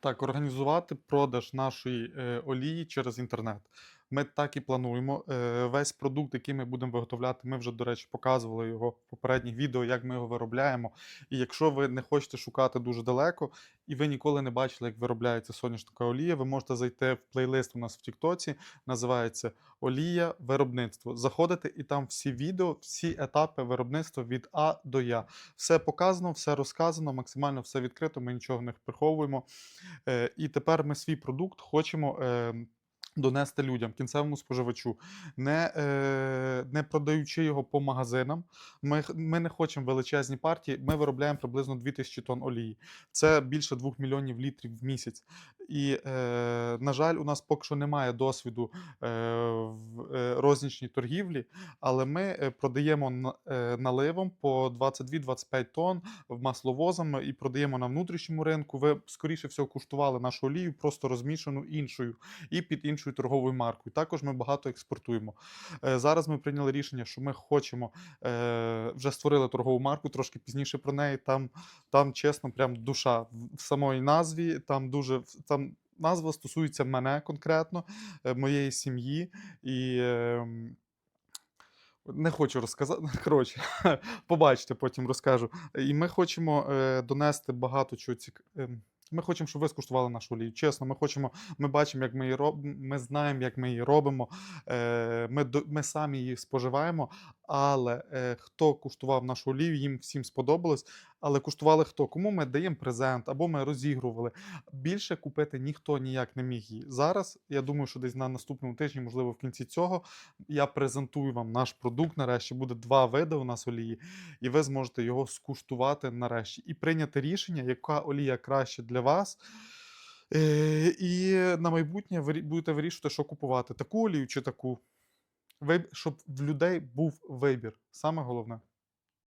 Так, організувати продаж нашої е, олії через інтернет. Ми так і плануємо. Е, весь продукт, який ми будемо виготовляти, ми вже, до речі, показували його в попередніх відео, як ми його виробляємо. І якщо ви не хочете шукати дуже далеко, і ви ніколи не бачили, як виробляється соняшникова олія, ви можете зайти в плейлист у нас в Тіктоці, називається Олія виробництво. Заходите, і там всі відео, всі етапи виробництва від А до Я. Все показано, все розказано, максимально все відкрито, ми нічого не приховуємо. Е, І тепер ми свій продукт хочемо. Донести людям, кінцевому споживачу, не, е, не продаючи його по магазинам. Ми, ми не хочемо величезні партії. Ми виробляємо приблизно 2000 тонн олії. Це більше 2 мільйонів літрів в місяць. І, е, на жаль, у нас поки що немає досвіду е, в е, рознічній торгівлі, але ми е, продаємо на- е, наливом по 22-25 тонн масловозами і продаємо на внутрішньому ринку. Ви скоріше всього куштували нашу олію, просто розмішану іншою і під іншою торговою маркою. Також ми багато експортуємо. Е, Зараз ми прийняли рішення, що ми хочемо е, вже створили торгову марку, трошки пізніше про неї. Там, там чесно, прям душа в самої назві. Там дуже там назва стосується мене конкретно, е, моєї сім'ї і. ем, не хочу розказати. Коротше, побачите, потім розкажу. І ми хочемо е, донести багато чого цік... Ми хочемо, щоб ви скуштували нашу олію. Чесно, ми хочемо, ми бачимо, як ми її робимо, ми знаємо, як ми її робимо. Е, ми, ми самі її споживаємо. Але е, хто куштував нашу олію, їм всім сподобалось. Але куштували хто? Кому ми даємо презент або ми розігрували. Більше купити ніхто ніяк не міг її. Зараз я думаю, що десь на наступному тижні, можливо, в кінці цього, я презентую вам наш продукт. Нарешті буде два види у нас олії, і ви зможете його скуштувати нарешті і прийняти рішення, яка олія краще для вас. Е, і на майбутнє будете вирішувати, що купувати: таку олію чи таку. Щоб в людей був вибір. Саме головне.